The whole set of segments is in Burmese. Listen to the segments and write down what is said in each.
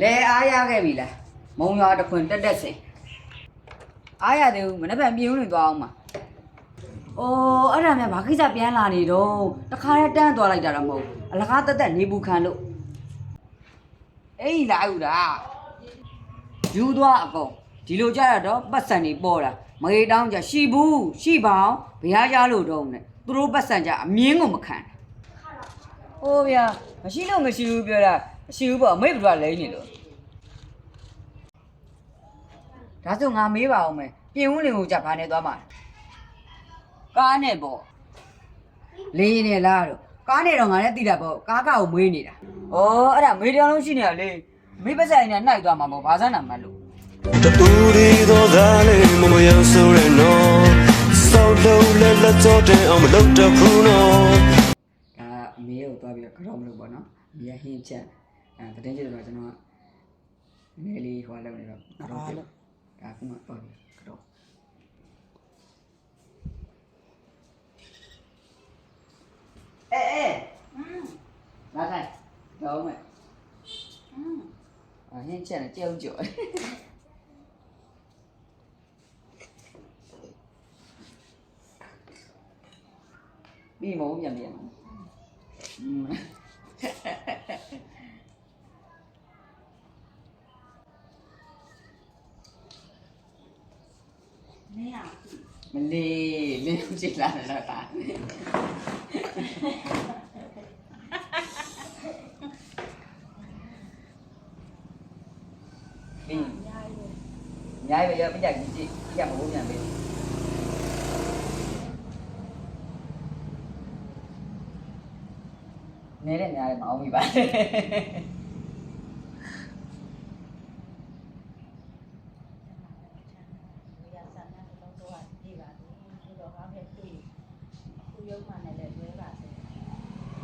လဲအားရခဲ့ပြီလားမုံရွာတစ်ခွင်တက်တက်စိန်အားရသေးဘူးမနေ့ကပြင်းဦးနေသွားအောင်ပါအော်အဲ့ဒါများဘာကိစ္စပြန်လာနေတော့တခါတည်းတန်းသွားလိုက်တာတော့မဟုတ်ဘူးအလကားတက်တက်နေဘူးခံလို့အေးလာဦးလားယူသွားအကုန်ဒီလိုကြရတော့ပတ်စံနေပေါ်တာမရေတောင်းကြရှိဘူးရှိပါအောင်ဘယ်ဟာကြလို့တော့နဲ့သူတို့ပတ်စံကြအမြင်းကိုမခံတာဟိုဗျာမရှိလို့မရှိဘူးပြောတာ မရှိဘူးပေါ့အမိတ်ဘုရားလိမ့်နေလို့ဒါဆိုငါမေးပါအောင်မယ်ပြင်ဦးလင်ကိုကြဘာနဲ့သွားမှာလဲကားနဲ့ပေါ့လေးရင်နဲ့လားတော့ကားနဲ့တော့ငါလည်းတိတာပေါ့ကားကကိုမွေးနေတာဩအဲ့ဒါမေးတရားလုံးရှိနေရလေမေးပဆိုင်နဲ့နှိုက်သွားမှာပေါ့ဘာစမ်းနာမလို့တူရီတော့ဒါလေးမမယမ်းဆိုရနော်စောက်လုံးလက်လက်တော့တဲ့အောင်မလုပ်တော့ဘူးနော်ဒါအမေကိုသွားပြီးတော့ကတော့မလို့ပေါ့နော်အမေကဟင်းချက် అంత చేతులు వచ్చిన మేలి వాళ్ళ రాకుండా Ê, ê. Ừ. Lát này, được không ạ? Ừ. À, hiện trẻ là treo chữa. Bi mồm nhầm nhầm. Ừ. Hindi, hindi sila nalata. Mình nhái bây giờ bây giờ chị bây giờ bố nhà mình. Nên là nhà bảo mì bán.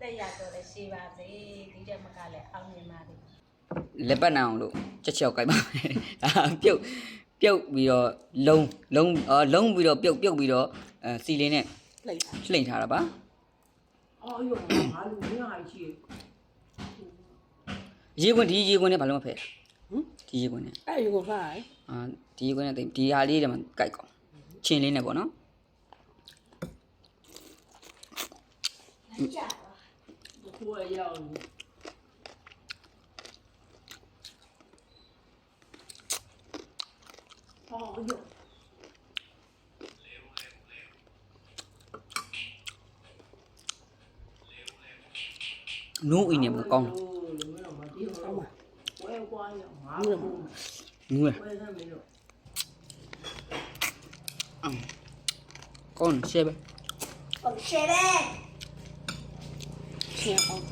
တက်ရတော့လည်းရှိပါစေဒီတဲ့မကလည်းအောင်မြင်ပါစေလက်ပတ်နအောင်လို့ချက်ချောက်ကြိုက်ပါမယ်ဒါပြုတ်ပြုတ်ပြီးတော့လုံးလုံးအော်လုံးပြီးတော့ပြုတ်ပြုတ်ပြီးတော့အဲစီလင်းနဲ့လှိမ့်လှိမ့်ထားတာပါအော်အယူငါလူငါကြီးရေခွင်းဒီရေခွင်းနဲ့ဘာလို့မဖဲ့ဟမ်ဒီရေခွင်းနဲ့အဲ့ရေခွင်းဖားအာဒီရေခွင်းနဲ့ဒီဟာလေးတွေမှာကြိုက်ကောင်းချင်းလေးနဲ့ပေါ့နော် คั่วยาวพอหยกนุ้ยเนี่ยมันกอง người à? con xe bên con xe bên ရှေ့ပဲရှယ်ပဲရှင်းအောင်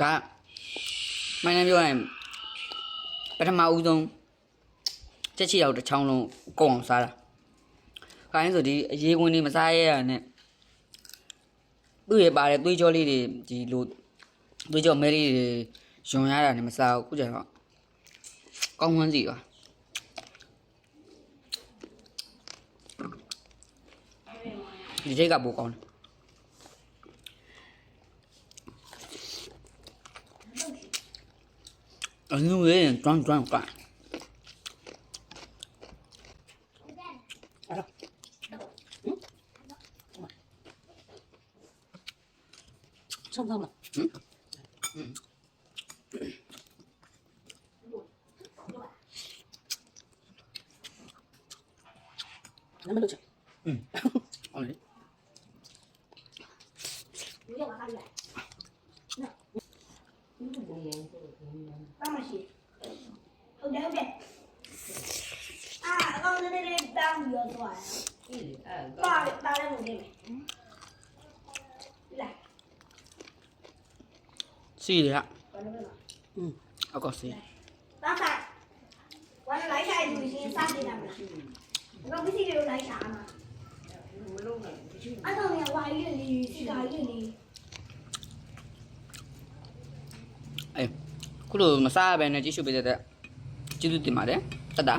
ဒါမိုင်းနေပြောရင်ပထမဦးဆုံးချက်ချီရောက်တစ်ချောင်းလုံးကောင်းအောင်စားတာခိုင်းဆိုဒီအရေးခွင်းလေးမစားရရနဲ့သူ့ရဲ့ပါတယ်သွေးကြောလေးတွေဒီလိုသွေးကြောမဲလေးတွေ ယွန်ရတာနဲ့မစားဘူးခုကျတော့ကောင်းဝန်းစီပါဒီချိတ်ကပိုကောင်းတယ် အနူရဲ့ကျွမ်းကျွမ်းက ဆုံးဆုံးလားနမလို့ချ ဟုတ်လေ ဘာမှ 能不能吃？嗯，好嘞。不要往下来。那，你不能盐，不能盐。干嘛？啊，刚才那个鱼要。大，大的来。来。呀。 ဟုတ်တယ်အာအကောင်လေးလေးတောင်းပြီးတော့သွားတယ်ကြည့်လေအဲ့ပါတာလည်းမနေမယ်လာစီရဘာလို့လဲอืมအကောစီတာတာဝါလိုက်ဆိုင်သူရှင်စတင်တာမလားတော့မရှိတယ်လို့လိုက်ရှာမှာမလုံးနိုင်ဘူးရှိအဲ့တော့လည်းဝါရီလေးစီကာရီလေးအေးခုလိုမစားဘဲနဲ့ကြည့်ရှုပေးတဲ့ကျေးဇူးတင်ပါတယ်တတ်တာ